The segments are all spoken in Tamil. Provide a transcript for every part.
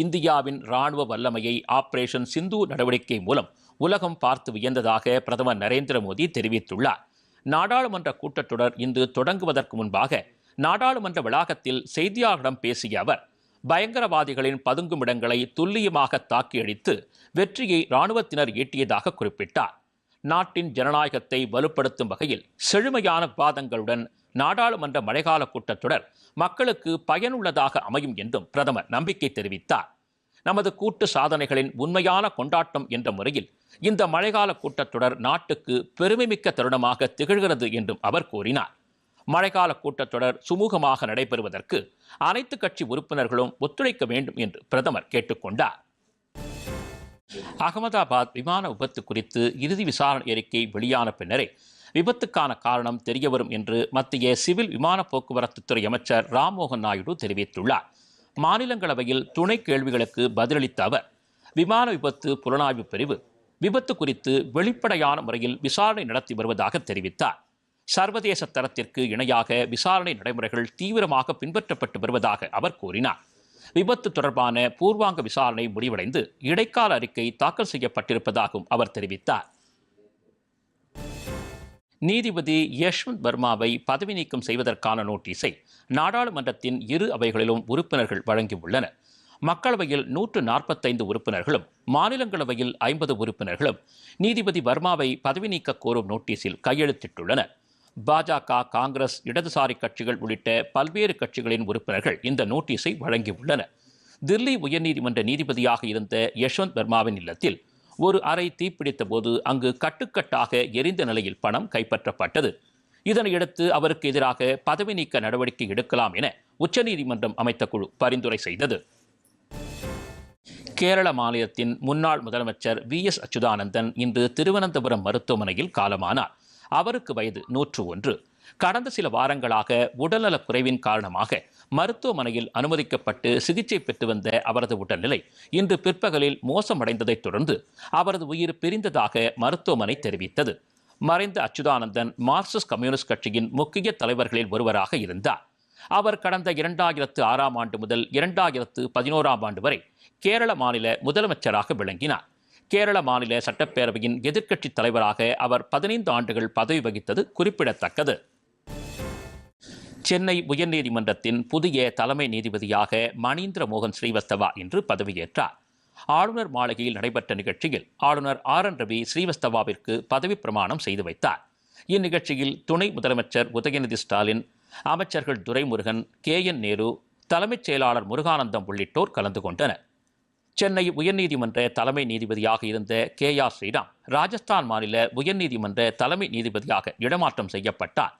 இந்தியாவின் ராணுவ வல்லமையை ஆபரேஷன் சிந்து நடவடிக்கை மூலம் உலகம் பார்த்து வியந்ததாக பிரதமர் நரேந்திர மோடி தெரிவித்துள்ளார். நாடாளுமன்ற கூட்டத்தொடர் இன்று தொடங்குவதற்கு முன்பாக நாடாளுமன்ற வளாகத்தில் செய்தியாளர்களிடம் பேசிய அவர் பயங்கரவாதிகளின் பதுங்குமிடங்களை துல்லியமாக தாக்கி அழித்து வெற்றியை இராணுவத்தினர் ஈட்டியதாக குறிப்பிட்டார். நாட்டின் ஜனநாயகத்தை வலுப்படுத்தும் வகையில் செழுமையான வாதங்களுடன் நாடாளுமன்ற மழைக்கால கூட்டத்தொடர் மக்களுக்கு பயனுள்ளதாக அமையும் என்றும் பிரதமர் நம்பிக்கை தெரிவித்தார். நமது கூட்டு சாதனைகளின் உண்மையான கொண்டாட்டம் என்ற முறையில் இந்த மழைக்கால கூட்டத்தொடர் நாட்டுக்கு பெருமைமிக்க தருணமாக திகழ்கிறது என்றும் அவர் கூறினார். மழைக்கால கூட்டத்தொடர் சுமூகமாக நடைபெறுவதற்கு அனைத்து கட்சி உறுப்பினர்களும் ஒத்துழைக்க வேண்டும் என்று பிரதமர் கேட்டுக்கொண்டார். அகமதாபாத் விமான விபத்து குறித்து இறுதி விசாரணை அறிக்கை வெளியான பின்னரே விபத்துக்கான காரணம் தெரியவரும் என்று மத்திய சிவில் விமான போக்குவரத்துத்துறை அமைச்சர் ராம்மோகன் நாயுடு தெரிவித்துள்ளார். மாநிலங்களவையில் துணை கேள்விகளுக்கு பதிலளித்த அவர் விமான விபத்து புலனாய்வு பிரிவு விபத்து குறித்து வெளிப்படையான முறையில் விசாரணை நடத்தி வருவதாக தெரிவித்தார். சர்வதேச தரத்திற்கு இணையாக விசாரணை நடைமுறைகள் தீவிரமாக பின்பற்றப்பட்டு வருவதாக அவர் கூறினார். விபத்து தொடர்பான பூர்வாங்க விசாரணை முடிவடைந்து இடைக்கால அறிக்கை தாக்கல் செய்யப்பட்டிருப்பதாகவும் அவர் தெரிவித்தார். நீதிபதி யஷ்வந்த் வர்மாவை பதவி நீக்கம் செய்வதற்கான நோட்டீஸை நாடாளுமன்றத்தின் இரு அவைகளிலும் உறுப்பினர்கள் வழங்கியுள்ளனர். மக்களவையில் நூற்று நாற்பத்தைந்து உறுப்பினர்களும் மாநிலங்களவையில் ஐம்பது உறுப்பினர்களும் நீதிபதி வர்மாவை பதவி நீக்க கோரும் நோட்டீஸில் கையெழுத்திட்டுள்ளனர். பாஜக காங்கிரஸ் இடதுசாரி கட்சிகள் உள்ளிட்ட பல்வேறு கட்சிகளின் உறுப்பினர்கள் இந்த நோட்டீஸை வழங்கியுள்ளனர். தில்லி உயர்நீதிமன்ற நீதிபதியாக இருந்த யஷ்வந்த் வர்மாவின் இல்லத்தில் ஒரு அறை தீப்பிடித்த போது அங்கு கட்டுக்கட்டாக எரிந்த நிலையில் பணம் கைப்பற்றப்பட்டது. இதனையடுத்து அவருக்கு எதிராக பதவி நீக்க நடவடிக்கை எடுக்கலாம் என உச்சநீதிமன்றம் அமைத்த குழு பரிந்துரை செய்தது. கேரள மாநிலத்தின் முன்னாள் முதலமைச்சர் வி எஸ் அச்சுதானந்தன் இன்று திருவனந்தபுரம் மருத்துவமனையில் காலமானார். அவருக்கு வயது நூற்று ஒன்று. கடந்த சில வாரங்களாக உடல்நலக் குறைவின் காரணமாக மருத்துவமனையில் அனுமதிக்கப்பட்டு சிகிச்சை பெற்று வந்த அவரது உடல்நிலை இன்று பிற்பகலில் மோசமடைந்ததைத் தொடர்ந்து அவரது உயிர் பிரிந்ததாக மருத்துவமனை தெரிவித்தது. மறைந்த அச்சுதானந்தன் மார்க்சிஸ்ட் கம்யூனிஸ்ட் கட்சியின் முக்கிய தலைவர்களில் ஒருவராக இருந்தார். அவர் கடந்த இரண்டாயிரத்து ஆறாம் ஆண்டு முதல் இரண்டாயிரத்து பதினோராம் ஆண்டு வரை கேரள மாநில முதலமைச்சராக விளங்கினார். கேரள மாநில சட்டப்பேரவையின் எதிர்க்கட்சித் தலைவராக அவர் பதினைந்து ஆண்டுகள் பதவி வகித்தது குறிப்பிடத்தக்கது. சென்னை உயர்நீதிமன்றத்தின் புதிய தலைமை நீதிபதியாக மணீந்திர மோகன் ஸ்ரீவஸ்தவா இன்று பதவியேற்றார். ஆளுநர் மாளிகையில் நடைபெற்ற நிகழ்ச்சியில் ஆளுநர் ஆர் என் ரவி ஸ்ரீவஸ்தவாவிற்கு பதவி பிரமாணம் செய்து வைத்தார். இந்நிகழ்ச்சியில் துணை முதலமைச்சர் உதயநிதி ஸ்டாலின் அமைச்சர்கள் துரைமுருகன் கே என் நேரு தலைமைச் செயலாளர் முருகானந்தம் உள்ளிட்டோர் கலந்து கொண்டனர். சென்னை உயர்நீதிமன்ற தலைமை நீதிபதியாக இருந்த கே ஆர் ஸ்ரீராம் ராஜஸ்தான் மாநில உயர்நீதிமன்ற தலைமை நீதிபதியாக இடமாற்றம் செய்யப்பட்டார்.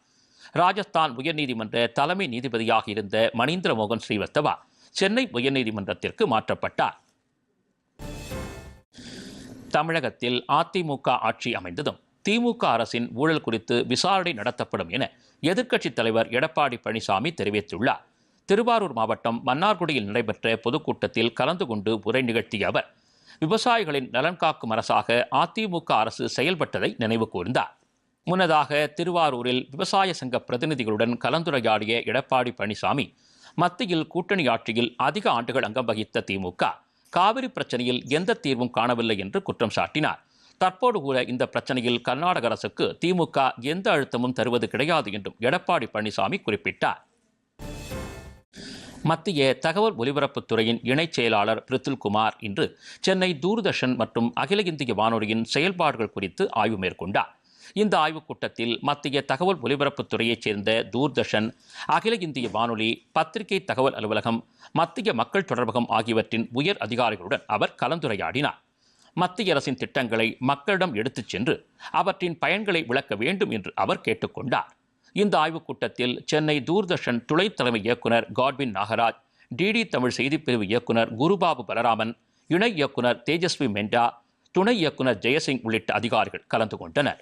ராஜஸ்தான் உயர்நீதிமன்ற தலைமை நீதிபதியாக இருந்த மணீந்திர மோகன் ஸ்ரீவஸ்தவா சென்னை உயர்நீதிமன்றத்திற்கு மாற்றப்பட்டார். தமிழகத்தில் அதிமுக ஆட்சி அமைந்ததும் திமுக அரசின் ஊழல் குறித்து விசாரணை நடத்தப்படும் என எதிர்க்கட்சித் தலைவர் எடப்பாடி பழனிசாமி தெரிவித்துள்ளார். திருவாரூர் மாவட்டம் மன்னார்குடியில் நடைபெற்ற பொதுக்கூட்டத்தில் கலந்து கொண்டு உரை நிகழ்த்திய அவர் விவசாயிகளின் நலன் காக்கும் அரசாக அதிமுக அரசு செயல்பட்டதை நினைவு கூர்ந்தார். முன்னதாக திருவாரூரில் விவசாய சங்க பிரதிநிதிகளுடன் கலந்துரையாடிய எடப்பாடி பழனிசாமி மத்தியில் கூட்டணி ஆட்சியில் அதிக ஆண்டுகள் அங்கம் வகித்த திமுக காவிரி பிரச்சனையில் எந்த தீர்வும் காணவில்லை என்று குற்றம் சாட்டினார். தற்போது கூட இந்த பிரச்சனையில் கர்நாடக அரசுக்கு திமுக எந்த அழுத்தமும் தருவது கிடையாது என்றும் எடப்பாடி பழனிசாமி குறிப்பிட்டார். மத்திய தகவல் ஒலிபரப்புத்துறையின் இணைச் செயலாளர் பிரித்துல்குமார் இன்று சென்னை தூர்தர்ஷன் மற்றும் அகில இந்திய வானொலியின் செயல்பாடுகள் குறித்து ஆய்வு மேற்கொண்டார். இந்த ஆய்வுக் கூட்டத்தில் மத்திய தகவல் ஒலிபரப்புத்துறையைச் சேர்ந்த தூர்தர்ஷன் அகில இந்திய வானொலி பத்திரிகை தகவல் அலுவலகம் மத்திய மக்கள் தொடர்பகம் ஆகியவற்றின் உயர் அதிகாரிகளுடன் அவர் கலந்துரையாடினார். மத்திய அரசின் திட்டங்களை மக்களிடம் எடுத்துச் சென்று அவற்றின் பயன்களை விளக்க வேண்டும் என்று அவர் கேட்டுக்கொண்டார் இந்த ஆய்வுக் கூட்டத்தில் சென்னை தூர்தர்ஷன் துணை தலைமை இயக்குனர் காட்வின் நாகராஜ் டிடி தமிழ் செய்திப்பிரிவு இயக்குனர் குருபாபு பலராமன் இணை இயக்குனர் தேஜஸ்வி மெண்டா துணை இயக்குனர் ஜெயசிங் உள்ளிட்ட அதிகாரிகள் கலந்து கொண்டனர்.